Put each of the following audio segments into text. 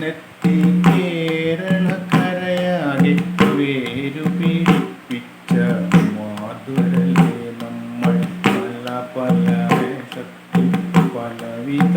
നെറ്റി കേരളക്കരയാകെ വേരു പിടിപ്പിച്ച മാധുരല്ലേ നമ്മൾ പല പല വേഷത്തിൽ പലവിധ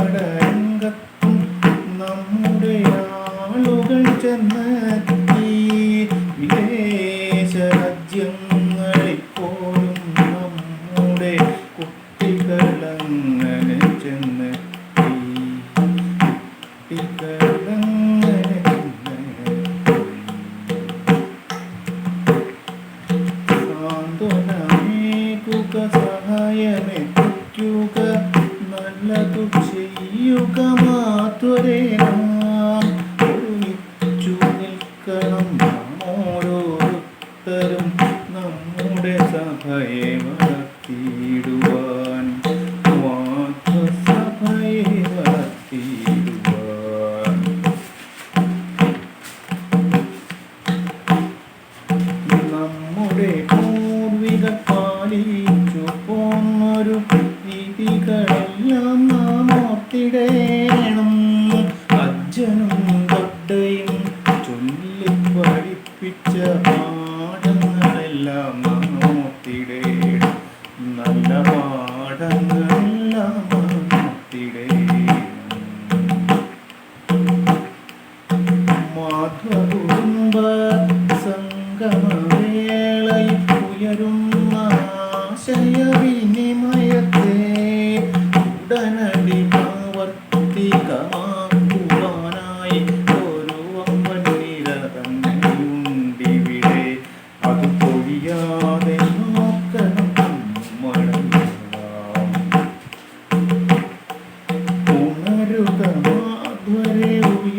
കച്ചവടരംഗത്തും നമ്മുടെ ആളുകൾ ചെന്നെത്തി. വിദേശ രാജ്യങ്ങളിൽ പോലും നമ്മുടെ കുട്ടികളങ്ങനെ ചെന്നെത്തി. കുട്ടികളങ്ങനെ സാന്ത്വനമേകുക സഹായമെത്തിക്കുക നാം ഒരുമിച്ചു നിൽക്കണം നാം ഓരോരുത്തരും നമ്മുടെ സഭയെ വളർത്തിയിടുവാൻ. മാതൃസഭയെ വളർത്തിയിടുവാൻ. നമ്മുടെ നാം ഓർത്തിടേണം മാധവകുടുംബ സംഗമവേളയിൽ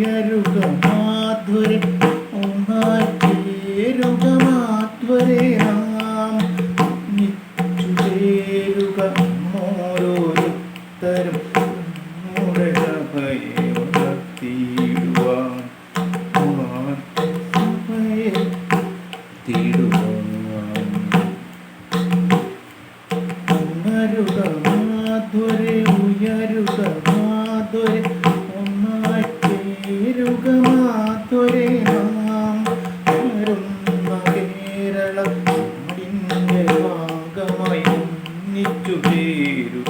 ഉയരുക മാധുരെ ഒന്നായി ചേരുക മാധുരെ നാം നിച്ചുചേരുക ഓരോരുത്തരും നമ്മുടെ സഭയെ വളർത്തിയിടുവാൻ സഭയെ തീടുവാൻ ഉണരുക ചേരുക നാം വരുന്ന കേരളം ഭാഗമായി ഒന്നിച്ചു ചേരു.